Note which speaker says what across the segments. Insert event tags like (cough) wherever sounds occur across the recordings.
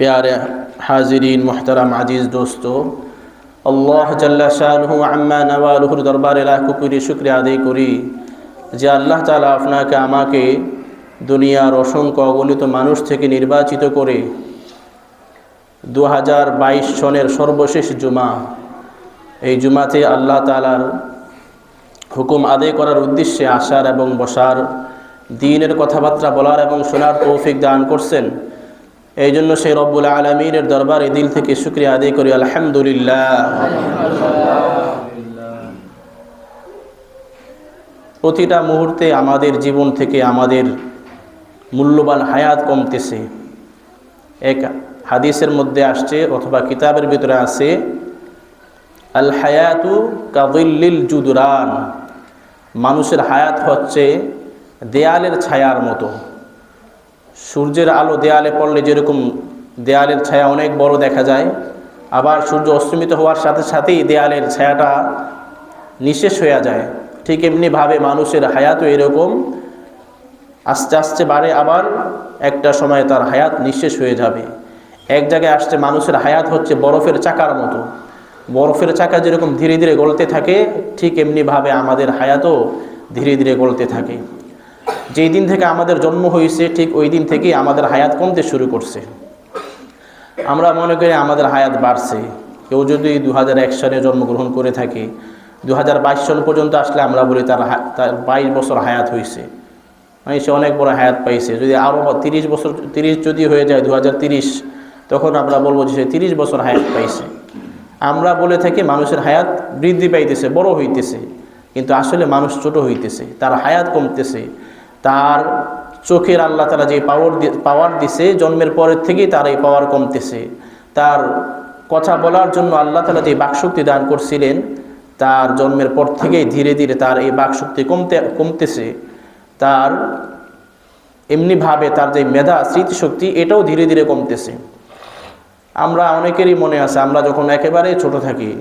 Speaker 1: प्यारे हाजिरीन मोहतरम अजीज़ दोस्तों আল্লাহ জাল্লা শাহু আম্মা নওয়ালুহুর দরবারে লাখ কুরি শুক্রিয়া আদায় করি যে আল্লাহ তালা আপনাকে আমাকে দুনিয়ার অসংখ্য অগণিত মানুষ থেকে নির্বাচিত করে দু হাজার বাইশ সনের সর্বশেষ জুমা। এই জুমাতে আল্লাহ তালার হুকুম আদায় করার উদ্দেশ্যে আসার এবং বসার, দিনের কথাবার্তা বলার এবং শোনার তৌফিক দান করছেন। এই জন্য সেই রব্বুল আলমিনের দরবারে দিল থেকে শুক্রিয়া আদায় করি, আলহামদুলিল্লাহ। প্রতিটা মুহূর্তে আমাদের জীবন থেকে আমাদের মূল্যবান হায়াত কমতেছে। এক হাদিসের মধ্যে আসছে অথবা কিতাবের ভিতরে আছে আল হায়াতু কাদিল্লিল জুদরান মানুষের হায়াত হচ্ছে দেয়ালের ছায়ার মতো। সূর্যের আলো দেয়ালে পড়লে যেরকম দেয়ালের ছায়া অনেক বড় দেখা যায়, আবার সূর্য অস্তমিত হওয়ার সাথে সাথেই দেয়ালের ছায়াটা নিঃশেষ হয়ে যায়। ঠিক এমনিভাবে মানুষের হায়াতও এরকম। আস্তে আস্তে বাড়ে, আবার একটা সময় তার হায়াত নিঃশেষ হয়ে যাবে। এক জায়গায় আসছে, মানুষের হায়াত হচ্ছে বরফের চাকার মতো। বরফের চাকা যেরকম ধীরে ধীরে গলতে থাকে, ঠিক এমনিভাবে আমাদের হায়াতও ধীরে ধীরে গলতে থাকে। যেই দিন থেকে আমাদের জন্ম হয়েছে, ঠিক ওই দিন থেকেই আমাদের হায়াত কমতে শুরু করছে। আমরা মনে করি আমাদের হায়াত বাড়ছে। কেউ যদি দু সালে জন্মগ্রহণ করে থাকে দু হাজার বাইশ সাল পর্যন্ত আসলে আমরা বলি তার তার বাইশ বছর হায়াত হয়েছে। মানে সে অনেক বড় হায়াত পাইছে। যদি আরও তিরিশ বছর, তিরিশ যদি হয়ে যায় দু তখন আমরা বলব যে সে তিরিশ বছর হায়াত পাইছে। আমরা বলে থাকি মানুষের হায়াত বৃদ্ধি পাইতেছে, বড় হইতেছে। কিন্তু আসলে মানুষ ছোট হইতেছে, তার হায়াত কমতেছে। তার চোখের আল্লাহ তালা যে পাওয়ার পাওয়ার দিছে, জন্মের পরের থেকেই তার এই পাওয়ার কমতেছে। তার কথা বলার জন্য আল্লাহ তালা যে বাকশক্তি দান করছিলেন, তার জন্মের পর থেকেই ধীরে ধীরে তার এই বাকশক্তি কমতে, কমতেছে। তার এমনিভাবে তার যে মেধা, স্মৃতিশক্তি, এটাও ধীরে ধীরে কমতেছে। আমরা অনেকেরই মনে আছে, আমরা যখন একেবারে ছোট থাকি,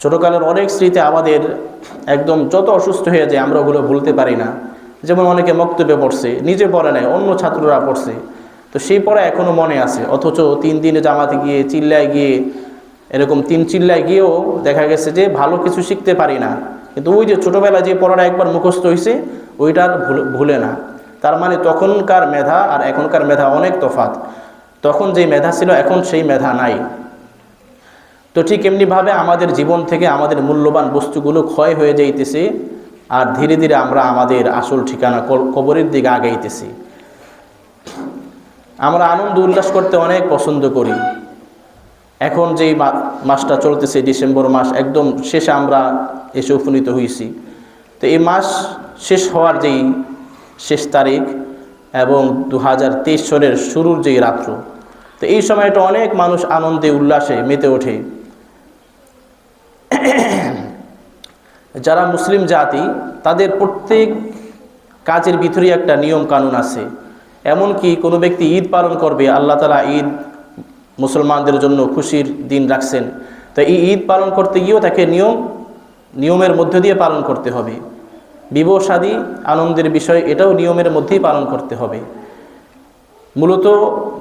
Speaker 1: ছোটোকালের অনেক স্মৃতি আমাদের একদম যত অসুস্থ হয়ে যায় আমরা ওগুলো ভুলতে পারি না। যেমন অনেকে মক্তব্যে পড়ছে, নিজে পড়ে নেয় অন্য ছাত্ররা পড়ছে। তো সেই পড়া এখনও মনে আছে, অথচ তিন দিনে জামাতে গিয়ে, চিল্লায় গিয়ে, এরকম তিন চিল্লায় গিয়েও দেখা গেছে যে ভালো কিছু শিখতে পারি না। কিন্তু ওই যে ছোটোবেলায় যে পড়াটা একবার মুখস্থ হয়েছে ওইটার ভুলে না। তার মানে তখনকার মেধা আর এখনকার মেধা অনেক তফাত তখন যে মেধা ছিল, এখন সেই মেধা নাই। তো ঠিক এমনিভাবে আমাদের জীবন থেকে আমাদের মূল্যবান বস্তুগুলো ক্ষয় হয়ে যাইতেছে আর ধীরে ধীরে আমরা আমাদের আসল ঠিকানা কবরের দিকে আগাইতেছি। আমরা আনন্দ উল্লাস করতে অনেক পছন্দ করি। এখন যেই মাসটা চলতেছে, ডিসেম্বর মাস, একদম শেষে আমরা এসে উপনীত হয়েছি তো এই মাস শেষ হওয়ার যেই শেষ তারিখ এবং দু সনের শুরুর যেই রাত্র তো এই সময়টা অনেক মানুষ আনন্দে, উল্লাসে মেতে ওঠে। যারা মুসলিম জাতি, তাদের প্রত্যেক কাজের ভিতরেই একটা নিয়ম কানুন আছে। এমনকি কোনো ব্যক্তি ঈদ পালন করবে, আল্লাহ তালা ঈদ মুসলমানদের জন্য খুশির দিন রাখছেন। তো এই ঈদ পালন করতে গিয়েও তাকে নিয়ম, নিয়মের মধ্য দিয়ে পালন করতে হবে। বিবাহ সাদী আনন্দের বিষয়, এটাও নিয়মের মধ্যেই পালন করতে হবে। মূলত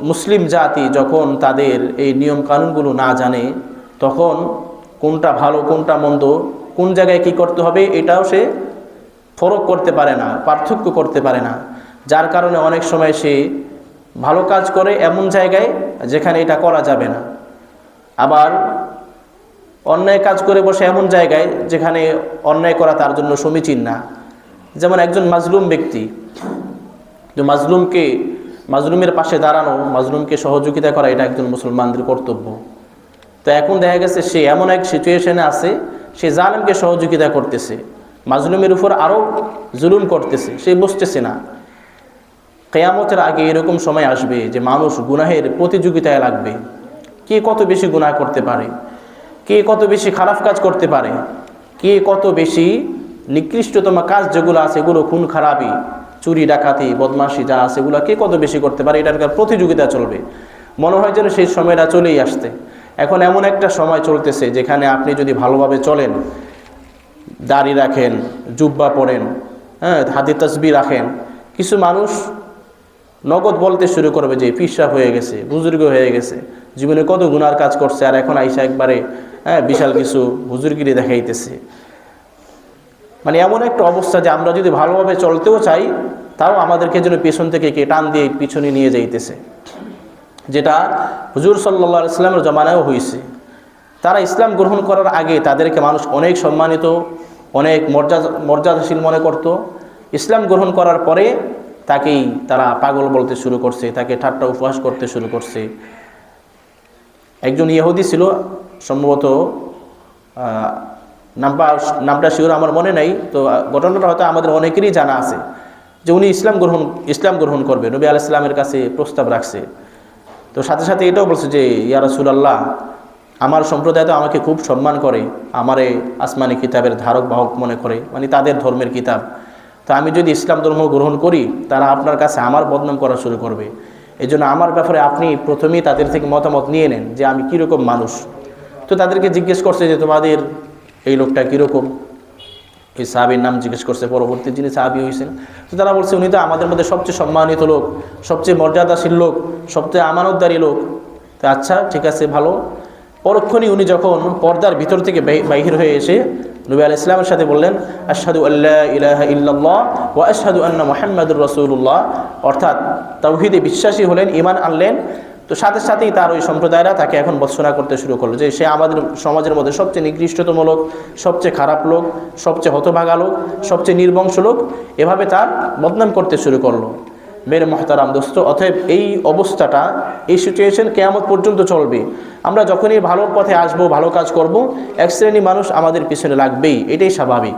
Speaker 1: মুসলিম জাতি যখন তাদের এই নিয়ম কানুনগুলো না জানে, তখন কোনটা ভালো, কোনটা মন্দ, কোন জায়গায় কি করতে হবে এটাও সে ফরক করতে পারে না, পার্থক্য করতে পারে না। যার কারণে অনেক সময় সে ভালো কাজ করে এমন জায়গায় যেখানে এটা করা যাবে না। আবার অন্যায় কাজ করে বসে এমন জায়গায় যেখানে অন্যায় করা তার জন্য সমীচীন না। যেমন একজন মাজলুম ব্যক্তি, যে মাজলুমকে মাজলুমের পাশে দাঁড়ানো, মাজলুমকে সহযোগিতা করা এটা একজন মুসলমানদের কর্তব্য। তো এখন দেখা গেছে সে এমন এক সিচুয়েশনে আছে, সে জালেমকে সহযোগিতা করতেছে, মাজলুমের উপর আরও জুলুম করতেছে, সে বুঝতেছে না। কেয়ামতের আগে এরকম সময় আসবে যে মানুষ গুনাহের প্রতিযোগিতায় লাগবে। কে কত বেশি গুনাহ করতে পারে? কে কত বেশি খারাপ কাজ করতে পারে? কে কত বেশি নিকৃষ্টতম কাজ যেগুলো আছে, এগুলো খুন খারাপই। চুরি, ডাকাতি, বদমাশি যা আছে এগুলো কে কত বেশি করতে পারে? এটার প্রতিযোগিতা চলবে। মনে হয় যেন সেই সময়টা চলেই আসতে এখন এমন একটা সময় চলতেছে যেখানে আপনি যদি ভালোভাবে চলেন, দাড়ি রাখেন, জুব্বা পরেন হ্যাঁ হাতে তসবি রাখেন, কিছু মানুষ নগদ বলতে শুরু করবে যে পিসাব হয়ে গেছে, বুজুর্গ হয়ে গেছে। জীবনে কত গুনার কাজ করছে, আর এখন আইসা একবারে হ্যাঁ বিশাল কিছু বুজুর্গিরি দেখাইতেছে। মানে এমন একটা অবস্থা যে আমরা যদি ভালোভাবে চলতেও চাই, তাও আমাদেরকে যেন পেছন থেকে কে টান দিয়ে পিছনে নিয়ে যাইতেছে। যেটা হুজুর সাল্লা ইসলামের জমানায়ও হয়েছে তারা ইসলাম গ্রহণ করার আগে তাদেরকে মানুষ অনেক সম্মানিত, অনেক মর্যাদা, মর্যাদাশীল মনে করত। ইসলাম গ্রহণ করার পরে তাকেই তারা পাগল বলতে শুরু করছে, তাকে ঠাট্টা উপহাস করতে শুরু করছে। একজন ইহুদি ছিল, সম্ভবত নামটা নামটা শিওর আমার মনে নাই, তো ঘটনাটা হয়তো আমাদের অনেকেরই জানা আছে যে উনি ইসলাম গ্রহণ ইসলাম গ্রহণ করবে, নবী আল ইসলামের কাছে প্রস্তাব রাখছে। তো সাথে সাথে এটাও বলছে যে, ইয়া রাসূলুল্লাহ, আমার সম্প্রদায় তো আমাকে খুব সম্মান করে, আমারে আসমানি কিতাবের ধারক, বাহক মনে করে মানে তাদের ধর্মের কিতাব। তো আমি যদি ইসলাম ধর্ম গ্রহণ করি, তারা আপনার কাছে আমার বদনাম করা শুরু করবে। এই জন্য আমার ব্যাপারে আপনি প্রথমেই তাদের থেকে মতামত নিয়ে নেন যে আমি কীরকম মানুষ। তো তাদেরকে জিজ্ঞেস করছে যে, তোমাদের এই লোকটা কীরকম? এই সাহাবির নাম জিজ্ঞেস করছে, পরবর্তী যিনি সাহাবি হয়েছেন তো তারা বলছে, উনি তো আমাদের মধ্যে সবচেয়ে সম্মানিত লোক, সবচেয়ে মর্যাদাশীল লোক, সবচেয়ে আমানতদারী লোক। তো আচ্ছা ঠিক আছে, ভালো। পরক্ষণই উনি যখন পর্দার ভিতর থেকে বাহির হয়ে এসে নবী আল ইসলামের সাথে বললেন, আশহাদু আল্লাহ ইলাহা ও আশহাদু আন্না মোহাম্মদুর রসুল্লাহ অর্থাৎ তাওহিদে বিশ্বাসী হলেন ইমান আনলেন তো সাথে সাথেই তার ওই সম্প্রদায়রা তাকে এখন বৎসনা করতে শুরু করল যে সে আমাদের সমাজের মধ্যে সবচেয়ে নিকৃষ্টতম লোক, সবচেয়ে খারাপ লোক, সবচেয়ে হতভাগা লোক, সবচেয়ে নির্বংশ লোক এভাবে তার বদনাম করতে শুরু করল। মেরে মহতারাম দোস্ত, অতএব এই অবস্থাটা, এই সিচুয়েশন কেয়ামত পর্যন্ত চলবে। আমরা যখনই ভালোর পথে আসব, ভালো কাজ করব, এক শ্রেণি মানুষ আমাদের পিছনে লাগবেই, এটাই স্বাভাবিক।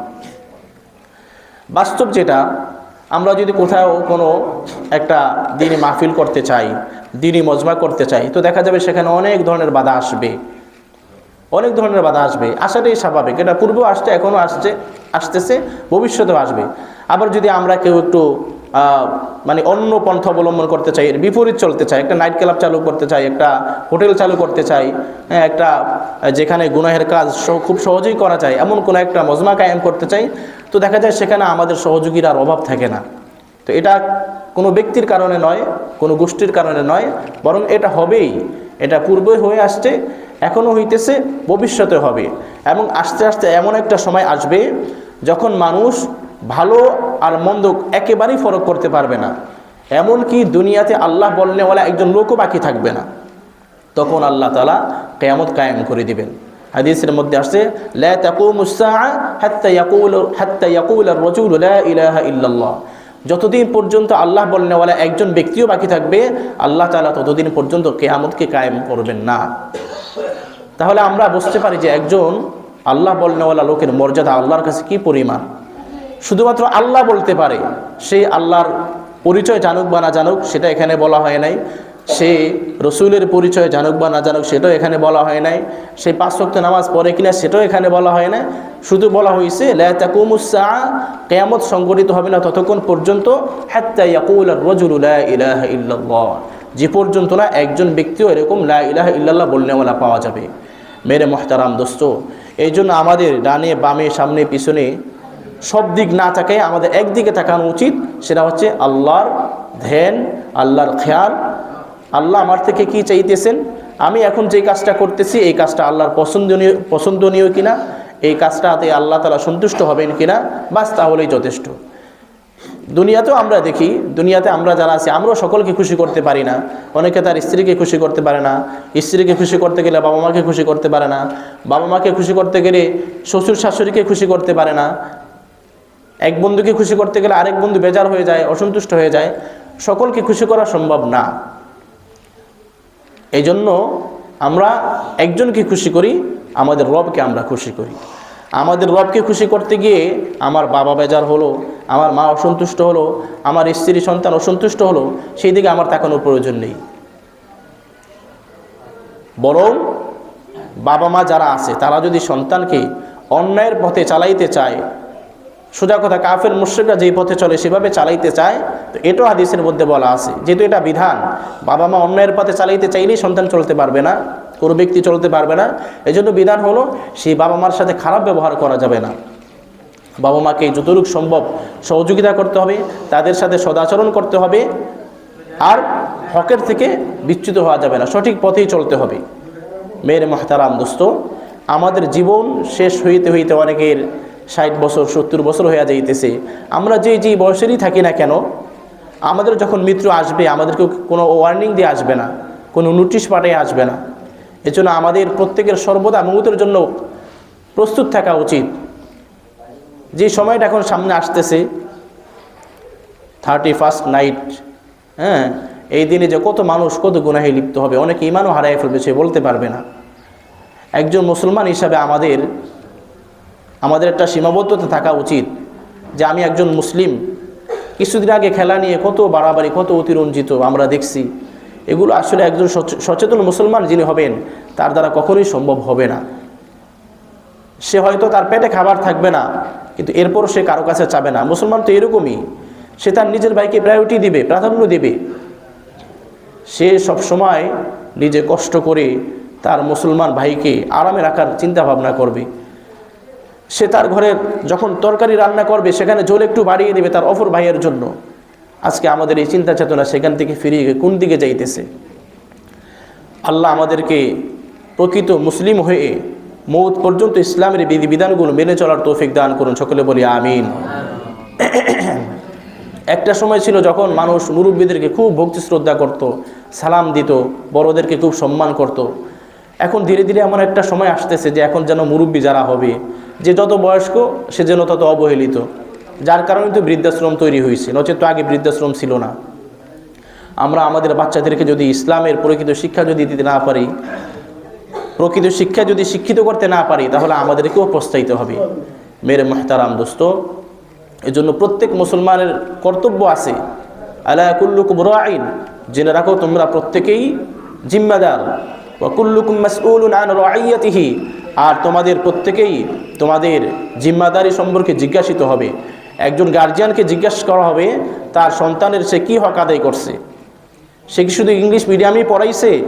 Speaker 1: বাস্তব যেটা আমরা যদি কোথাও কোনো একটা দিনই মাহফিল করতে চাই দিনই মজমা করতে চাই, তো দেখা যাবে সেখানে অনেক ধরনের বাধা আসবে। অনেক ধরনের বাধা আসবে। আসাটাই স্বাভাবিক। এটা পূর্বেও আসছে, এখনও আসছে, আসতেছে, ভবিষ্যতেও আসবে। আবার যদি আমরা কেউ একটু মানে অন্য পন্থা অবলম্বন করতে চাই, এর বিপরীত চলতে চাই, একটা নাইট ক্লাব চালু করতে চাই, একটা হোটেল চালু করতে চাই হ্যাঁ একটা, যেখানে গুনাহের কাজ খুব সহজেই করা যায়, এমন কোনো একটা মজমা কায়েম করতে চাই তো দেখা যায় সেখানে আমাদের সহযোগীর আর অভাব থাকে না। তো এটা কোনো ব্যক্তির কারণে নয়, কোনো গোষ্ঠীর কারণে নয়, বরং এটা হবেই। এটা পূর্বে হয়ে আসছে, এখনও হইতেছে, ভবিষ্যতে হবে। এবং আস্তে আস্তে এমন একটা সময় আসবে যখন মানুষ ভালো আর মন্দ একেবারেই ফরক করতে পারবে না। এমনকি দুনিয়াতে আল্লাহ বলনেওয়ালা একজন লোকও বাকি থাকবে না। তখন আল্লাহ তালা কেয়ামত কায়েম করে দিবেন। হাদিসের মধ্যে আসছে, লা তাকুমুস সাআ হাত্তা ইয়াকুল হাত্তা ইয়াকুল আর-রাজুল লা ইলাহা ইল্লাল্লাহ। যতদিন পর্যন্ত আল্লাহ বলনেওয়ালা একজন ব্যক্তিও বাকি থাকবে, আল্লাহ তাআলা ততদিন পর্যন্ত কেয়ামতকে কায়েম করবেন না। তাহলে আমরা বুঝতে পারি যে একজন আল্লাহ বলনেওয়ালা লোকের মর্যাদা আল্লাহর কাছে কি পরিমাণ? শুধুমাত্র আল্লাহ বলতে পারে, সেই আল্লাহর পরিচয় জানুক বা না জানুক, সেটা এখানে বলা হয় নাই। সে রসুলের পরিচয় জানুক বা না জানুক, সেটাও এখানে বলা হয় নাই। সে পাঁচ শক্ত নামাজ পড়ে কিনা, সেটাও এখানে বলা হয় না শুধু বলা হয়েছে লাকুমুসা কেয়ামত সংগঠিত হবে না, ততক্ষণ পর্যন্ত যে পর্যন্ত না একজন ব্যক্তিও এরকম লা ইলাহা ইল্লাল্লাহ বলনেওয়ালা পাওয়া যাবে। মেরে মহতারাম দোস্ত এই জন্য আমাদের ডানে, বামে, সামনে, পিছনে সব দিক না তাকায় আমাদের একদিকে তাকানো উচিত, সেটা হচ্ছে আল্লাহর ধ্যান, আল্লাহর খেয়াল আল্লাহ আমার থেকে কি চাইতেছেন? আমি এখন যে কাজটা করতেছি, এই কাজটা আল্লাহর পছন্দনীয় পছন্দনীয় কিনা? এই কাজটাতে আল্লাহ তালা সন্তুষ্ট হবেন কিনা? বাস তাহলেই যথেষ্ট। দুনিয়াতেও আমরা দেখি, দুনিয়াতে আমরা যারা আছি, আমরাও সকলকে খুশি করতে পারি না। অনেকে তার স্ত্রীকে খুশি করতে পারে না। স্ত্রীকে খুশি করতে গেলে বাবা মাকে খুশি করতে পারে না। বাবা মাকে খুশি করতে গেলে শ্বশুর শাশুড়িকে খুশি করতে পারে না। এক বন্ধুকে খুশি করতে গেলে আরেক বন্ধু বেজার হয়ে যায়, অসন্তুষ্ট হয়ে যায়। সকলকে খুশি করা সম্ভব না। এই জন্য আমরা একজনকে খুশি করি, আমাদের রবকে আমরা খুশি করি। আমাদের রবকে খুশি করতে গিয়ে আমার বাবা বেজার হলো, আমার মা অসন্তুষ্ট হলো, আমার স্ত্রী সন্তান অসন্তুষ্ট হলো, সেই দিকে আমার তাকানোর প্রয়োজন নেই। বরং বাবা মা যারা আছে, তারা যদি সন্তানকে অন্যায়ের পথে চালাইতে চায় সোজা কথা, কাফের মুশ্রিকরা যেই পথে চলে সেভাবে চালাইতে চায়। তো এটাও হাদিসের মধ্যে বলা আছে। যেহেতু এটা বিধান, বাবা মা অন্যায়ের পথে চালাইতে চাইলেই সন্তান চলতে পারবে না, কোনো ব্যক্তি চলতে পারবে না। এই জন্য বিধান হলো সেই বাবা মার সাথে খারাপ ব্যবহার করা যাবে না। বাবা মাকে যতটুকু সম্ভব সহযোগিতা করতে হবে, তাদের সাথে সদাচরণ করতে হবে, আর হকের থেকে বিচ্যুত হওয়া যাবে না, সঠিক পথেই চলতে হবে। মেয়ের মহতারাম দোস্ত, আমাদের জীবন শেষ হইতে হইতে অনেকের ষাট বছর, সত্তর বছর হয়ে যাইতেছে। আমরা যে যে বয়সেরই থাকি না কেন, আমাদের যখন মৃত্যু আসবে আমাদেরকে কোনো ওয়ার্নিং দিয়ে আসবে না, কোনো নোটিশ পাঠিয়ে আসবে না। এজন্য আমাদের প্রত্যেকের সর্বদা মৌতের জন্য প্রস্তুত থাকা উচিত। যে সময়টা এখন সামনে আসতেছে থার্টি ফার্স্ট নাইট হ্যাঁ এই দিনে যে কত মানুষ, কত গুনাহে লিপ্ত হবে, অনেকে ইমানও হারাই ফেলবে, সে বলতে পারবে না। একজন মুসলমান হিসাবে আমাদের আমাদের একটা সীমাবদ্ধতা থাকা উচিত যে আমি একজন মুসলিম। কিছুদিন আগে খেলা নিয়ে কত বাড়াবাড়ি, কত অতিরঞ্জিত আমরা দেখছি। এগুলো আসলে একজন সচে- সচেতন মুসলমান যিনি হবেন, তার দ্বারা কখনোই সম্ভব হবে না। সে হয়তো তার পেটে খাবার থাকবে না, কিন্তু এরপরও সে কারও কাছে চাবে না। মুসলমান তো এরকমই। সে তার নিজের ভাইকে প্রায়োরিটি দিবে, প্রাধান্য দেবে। সে সব সময় নিজে কষ্ট করে তার মুসলমান ভাইকে আরামে রাখার চিন্তা ভাবনা করবে। সে তার ঘরে যখন তরকারি রান্না করবে, সেখানে জল একটু বাড়িয়ে দেবে তার অপর ভাইয়ের জন্য। আজকে আমাদের এই চিন্তা চেতনা সেখান থেকে ফিরিয়ে কোন দিকে যাইতেছে? আল্লাহ আমাদেরকে প্রকৃত মুসলিম হয়ে মৌত পর্যন্ত ইসলামের বিধিবিধানগুলো মেনে চলার তৌফিক দান করুন। সকলে বলি আমিন। একটা সময় ছিল যখন মানুষ মুরব্বীদেরকে খুব ভক্তি শ্রদ্ধা করত, সালাম দিত, বড়দেরকে খুব সম্মান করত। এখন ধীরে ধীরে এমন একটা সময় আসতেছে যে এখন যেন মুরব্বী যারা হবে যে যত বয়স্ক, সে যেন তত অবহেলিত। যার কারণে তো বৃদ্ধাশ্রম তৈরি হয়েছে, নচেত আগে বৃদ্ধাশ্রম ছিল না। আমরা আমাদের বাচ্চাদেরকে যদি ইসলামের প্রকৃত শিক্ষা যদি দিতে না পারি, প্রকৃত শিক্ষা যদি শিক্ষিত করতে না পারি, তাহলে আমাদেরকেও পস্তাইতে হবে। মেরে মহতারাম দোস্ত, এজন্য প্রত্যেক মুসলমানের কর্তব্য আছে, আলা কুল্লুকুম রাইন, জেনে রাখো তোমরা প্রত্যেকেই জিম্মাদার। ওয়া কুল্লুকুম মাসউলুন আন রাইয়াতিহি আর তোমাদের প্রত্যেকেই তোমাদের জিম্মাদারি সম্পর্কে জিজ্ঞাসিত হবে। একজন গার্জিয়ানকে জিজ্ঞাসা করা হবে, তার সন্তানের সে কী হক আদায় করছে? সে কি শুধু ইংলিশ মিডিয়ামেই পড়াইছে?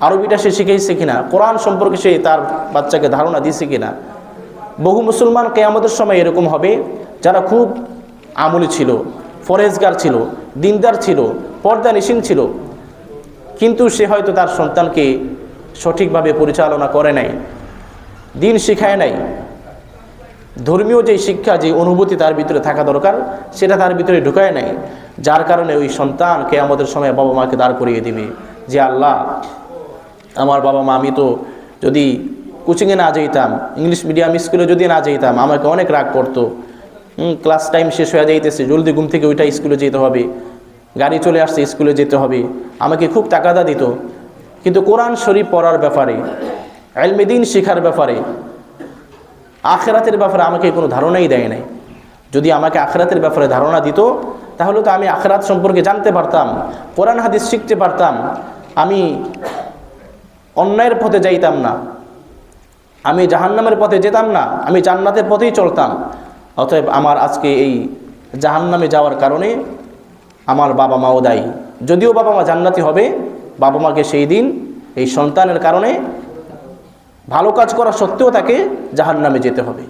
Speaker 1: আরবিটা সে শিখেছে কিনা? কোরআন সম্পর্কে সে তার বাচ্চাকে ধারণা দিয়েছে কিনা? বহু মুসলমান কেয়ামতের সময় এরকম হবে, যারা খুব আমলি ছিল ফরেজগার ছিল, দিনদার ছিল, পর্দা নিশীন ছিল। কিন্তু সে হয়তো তার সন্তানকে সঠিকভাবে পরিচালনা করে নাই। দিন শিখায় নাই। ধর্মীয় যে শিক্ষা যে অনুভূতি তার ভিতরে থাকা দরকার, সেটা তার ভিতরে ঢুকায় নাই। যার কারণে ওই সন্তানকে আমাদের সময় বাবা মাকে দাঁড় করিয়ে দিবে যে, আল্লাহ, আমার বাবা মা, আমি তো যদি কোচিংয়ে না যেতাম ইংলিশ মিডিয়াম স্কুলে যদি না যেতাম আমাকে অনেক রাগ করতো। ক্লাস টাইম শেষ হয়ে যাইতেছে, জলদি ঘুম থেকে ওইটা স্কুলে যেতে হবে, গাড়ি চলে আসছে, স্কুলে যেতে হবে। আমাকে খুব তাকাদা দিত। কিন্তু কোরআন শরীফ পড়ার ব্যাপারে আলমেদিন শেখার ব্যাপারে, আখেরাতের ব্যাপারে আমাকে কোনো ধারণাই দেয় নাই। যদি আমাকে আখেরাতের ব্যাপারে ধারণা দিত, তাহলে তো আমি আখেরাত সম্পর্কে জানতে পারতাম, কোরআন হাদিস শিখতে পারতাম, আমি অন্যায়ের পথে যাইতাম না, আমি জাহান্নামের পথে যেতাম না, আমি জান্নাতের পথেই চলতাম। অতএব আমার আজকে এই জাহান্নামে যাওয়ার কারণে আমার বাবা মাও দায়ী। যদিও বাবা মা জান্নাতি হবে, বাবা মাকে সেই দিন, এই সন্তানের কারণে ভালো কাজ করা সত্ত্বেও তাকে জাহান্নামে যেতে হবে।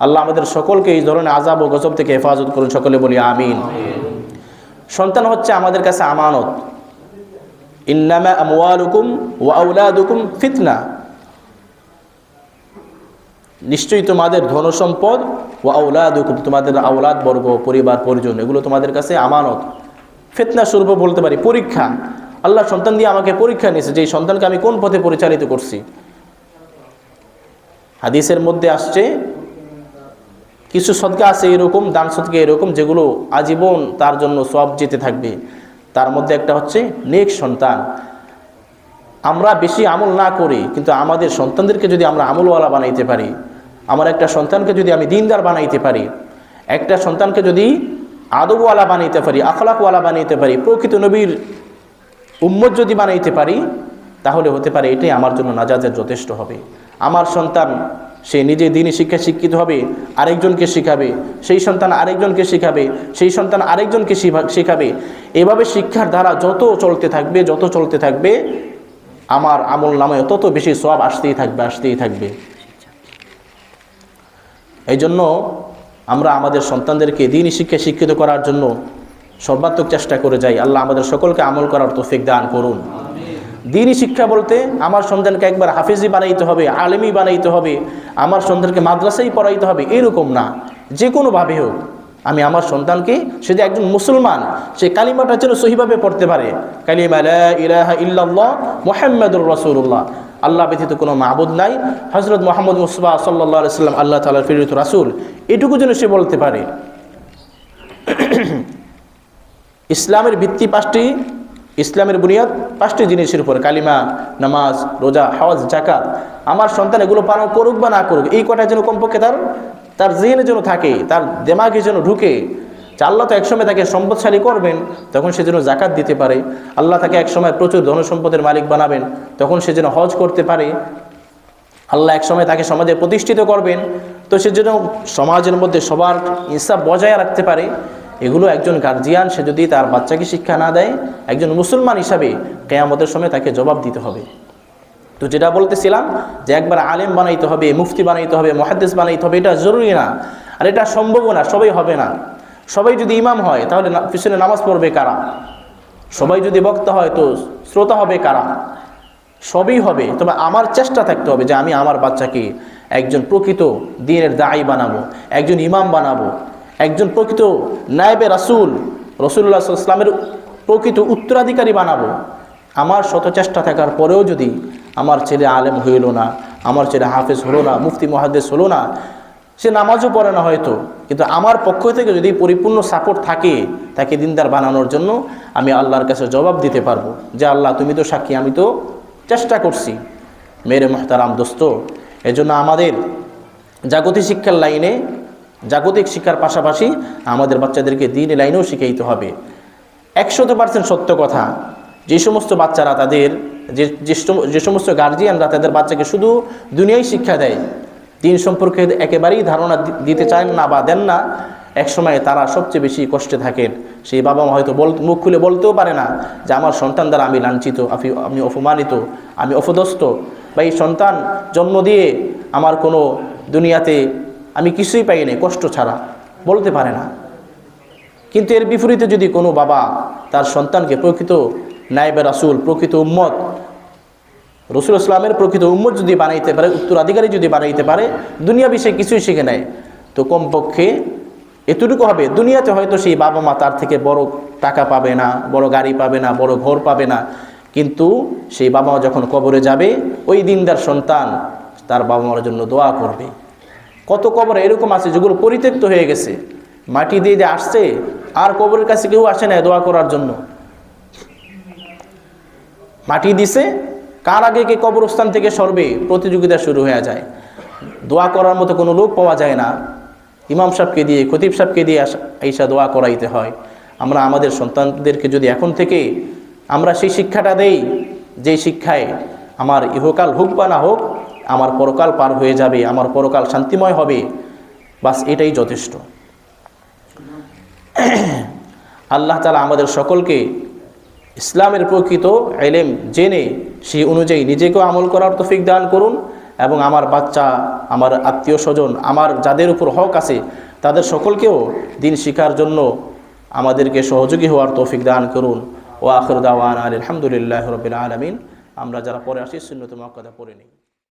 Speaker 1: আল্লাহ আমাদের সকলকে এই ধরনের আজাব ও গজব থেকে হেফাজত করুন, সকলে বলি আমিন। সন্তান হচ্ছে আমাদের কাছে আমানত। ইন্নামা ওয়া ফিতনা। নিশ্চয়ই তোমাদের ধনসম্পদ ও আউলাদুকুম তোমাদের আউলাদ বর্গ, পরিবার, পরিজন, এগুলো তোমাদের কাছে আমানত। ফেতনা স্বরূপ বলতে পারি পরীক্ষা। আল্লাহ সন্তান দিয়ে আমাকে পরীক্ষা নিয়েছে যে সন্তানকে আমি কোন পথে পরিচালিত করছি। হাদিসের মধ্যে আসছে, কিছু সদকা আছে এরকম, দান সদকা এরকম, যেগুলো আজীবন তার জন্য সব যেতে থাকবে। তার মধ্যে একটা হচ্ছে নেক সন্তান। আমরা বেশি আমল না করি, কিন্তু আমাদের সন্তানদেরকে যদি আমরা আমলওয়ালা বানাইতে পারি, আমার একটা সন্তানকে যদি আমি দিনদার বানাইতে পারি, একটা সন্তানকে যদি আদবওয়ালা বানাইতে পারি, আখলাকওয়ালা বানাইতে পারি, প্রকৃত নবীর উম্মত যদি বানাইতে পারি, তাহলে হতে পারে এটাই আমার জন্য নাজাজের যথেষ্ট হবে। আমার সন্তান, সে নিজে দিনই শিক্ষা শিক্ষিত হবে, আরেকজনকে শিখাবে, সেই সন্তান আরেকজনকে শিখাবে, সেই সন্তান আরেকজনকে শিখা- শিখাবে। এভাবে শিক্ষার ধারা যত চলতে থাকবে, যত চলতে থাকবে, আমার আমল নামে তত বেশি সব আসতেই থাকবে আসতেই থাকবে। এই জন্য আমরা আমাদের সন্তানদেরকে দিনই শিক্ষা শিক্ষিত করার জন্য সর্বাত্মক চেষ্টা করে যাই। আল্লাহ আমাদের সকলকে আমল করার তৌফিক দান করুন। দিনই শিক্ষা বলতে আমার সন্তানকে একবার হাফিজি বানাইতে হবে, আলেমি বানাইতে হবে, আমার সন্তানকে মাদ্রাসাই পড়াইতে হবে, এরকম না। যে কোনোভাবে হোক, আমি আমার সন্তানকে, সে যে একজন মুসলমান, সে কালিমাটা যেন সহিভাবে পড়তে পারে। কালিমা রাসূলুল্লাহ। আল্লাহ ব্যতীত কোনো মাহবুদ নাই। হজরত মোহাম্মদ মুসবা সাল্লাহ সাল্লাম, আল্লাহ তালার ফিরিত রাসূল। এটুকু যেন সে বলতে পারে। (coughs) ইসলামের ভিত্তি পাঁচটি ইসলামের বুনিয়াদ পাঁচটি জিনিসের উপর, কালিমা, নামাজ, রোজা, হজ জাকাত আমার সন্তান এগুলো পালন করুক বা না করুক, এই কটা যেন কমপক্ষে তার তার জেনে যেন থাকে, তার দেমাগে যেন ঢুকে। যে আল্লাহ তো একসময় তাকে সম্পদশালী করবেন, তখন সে যেন জাকাত দিতে পারে। আল্লাহ তাকে একসময় প্রচুর ধনসম্পদের মালিক বানাবেন, তখন সে যেন হজ করতে পারে। আল্লাহ একসময় তাকে সমাজে প্রতিষ্ঠিত করবেন, তো সে যেন সমাজের মধ্যে সবার ইনসাফ বজায় রাখতে পারে। এগুলো একজন গার্জিয়ান সে যদি তার বাচ্চাকে শিক্ষা না দেয়, একজন মুসলমান হিসাবে কেয়ামতের সময় তাকে জবাব দিতে হবে। তো যেটা বলতেছিলাম যে একবার আলেম বানাইতে হবে, মুফতি বানাইতে হবে মহাদ্দেশ বানাইতে হবে, এটা জরুরি না। আর এটা সম্ভবও না, সবাই হবে না। সবাই যদি ইমাম হয়, তাহলে পিছনে নামাজ পড়বে কারা? সবাই যদি বক্তা হয়, তো শ্রোতা হবে কারা? সবই হবে। তবে আমার চেষ্টা থাকতে হবে যে আমি আমার বাচ্চাকে একজন প্রকৃত দিনের দায়ী বানাবো, একজন ইমাম বানাবো। একজন প্রকৃত নায়েবে রাসুল রসুল্লাহ ইসলামের প্রকৃত উত্তরাধিকারী বানাবো। আমার শত চেষ্টা থাকার পরেও যদি আমার ছেলে আলেম হইল না, আমার ছেলে হাফেজ হলো না, মুফতি মহাদেশ হলো না, সে নামাজও পড়ে না হয়তো। কিন্তু আমার পক্ষ থেকে যদি পরিপূর্ণ সাপোর্ট থাকে তাকে দিনদার বানানোর জন্য, আমি আল্লাহর কাছে জবাব দিতে পারব যে, আল্লাহ, তুমি তো সাক্ষী, আমি তো চেষ্টা করছি। মেরে মোহতারাম দোস্ত, এজন্য আমাদের জাগতিক শিক্ষার লাইনে জাগতিক শিক্ষার পাশাপাশি আমাদের বাচ্চাদেরকে দিন লাইনেও শিখাইতে হবে। একশত পার্সেন্ট সত্য কথা, যে সমস্ত বাচ্চারা তাদের, যে যে সম- যে সমস্ত গার্জিয়ানরা তাদের বাচ্চাকে শুধু দুনিয়ায় শিক্ষা দেয়, দিন সম্পর্কে একেবারেই ধারণা দিতে চান না বা দেন না, একসময় তারা সবচেয়ে বেশি কষ্টে থাকেন। সেই বাবা মা হয়তো বল, মুখ খুলে বলতেও পারে না যে আমার সন্তান দ্বারা আমি লাঞ্ছিত, আফি, আমি অপমানিত, আমি অপদস্থ। বা এই সন্তান জন্ম দিয়ে আমার কোনো দুনিয়াতে আমি কিছুই পাইনি কষ্ট ছাড়া, বলতে পারে না। কিন্তু এর বিপরীতে যদি কোনো বাবা তার সন্তানকে প্রকৃত নাইবে রাসুল, প্রকৃত উম্মত, রসুল ইসলামের প্রকৃত উম্মত যদি বানাইতে পারে, উত্তরাধিকারী যদি বানাইতে পারে দুনিয়া বিষয়ে কিছুই শিখে নেয় তো কমপক্ষে এতটুকু হবে, দুনিয়াতে হয়তো সেই বাবা মা তার থেকে বড় টাকা পাবে না, বড় গাড়ি পাবে না, বড় ঘর পাবে না। কিন্তু সেই বাবা মা যখন কবরে যাবে, ওই দিনদার সন্তান তার বাবা মার জন্য দোয়া করবে। কত কবর এরকম আছে যেগুলো পরিত্যক্ত হয়ে গেছে? মাটি দিয়ে যে আসছে, আর কবরের কাছে কেউ আসে না দোয়া করার জন্য। মাটি দিছে, কার আগে কে কবরস্থান থেকে সরবে? প্রতিযোগিতা শুরু হয়ে যায়। দোয়া করার মতো কোনো লোক পাওয়া যায় না। ইমাম সাহেবকে দিয়ে, খতিব সাহেবকে দিয়ে এইসা দোয়া করাইতে হয়। আমরা আমাদের সন্তানদেরকে যদি এখন থেকে আমরা সেই শিক্ষাটা দেই, যেই শিক্ষায় আমার ইহকাল হোক বা না হোক আমার পরকাল পার হয়ে যাবে, আমার পরকাল শান্তিময় হবে। বাস এটাই যথেষ্ট। আল্লাহ তালা আমাদের সকলকে ইসলামের প্রকৃত এলেম জেনে, সেই অনুযায়ী নিজেকেও আমল করার তফিক দান করুন এবং আমার বাচ্চা, আমার আত্মীয় স্বজন, আমার যাদের উপর হক আছে, তাদের সকলকেও দিন শিখার জন্য আমাদেরকে সহযোগী হওয়ার তৌফিক দান করুন। ও আখর দাওয়ান আলহামদুলিল্লাহ রবিল আলমিন। আমরা যারা পরে আসি শূন্যতম কথা পড়ে নিই।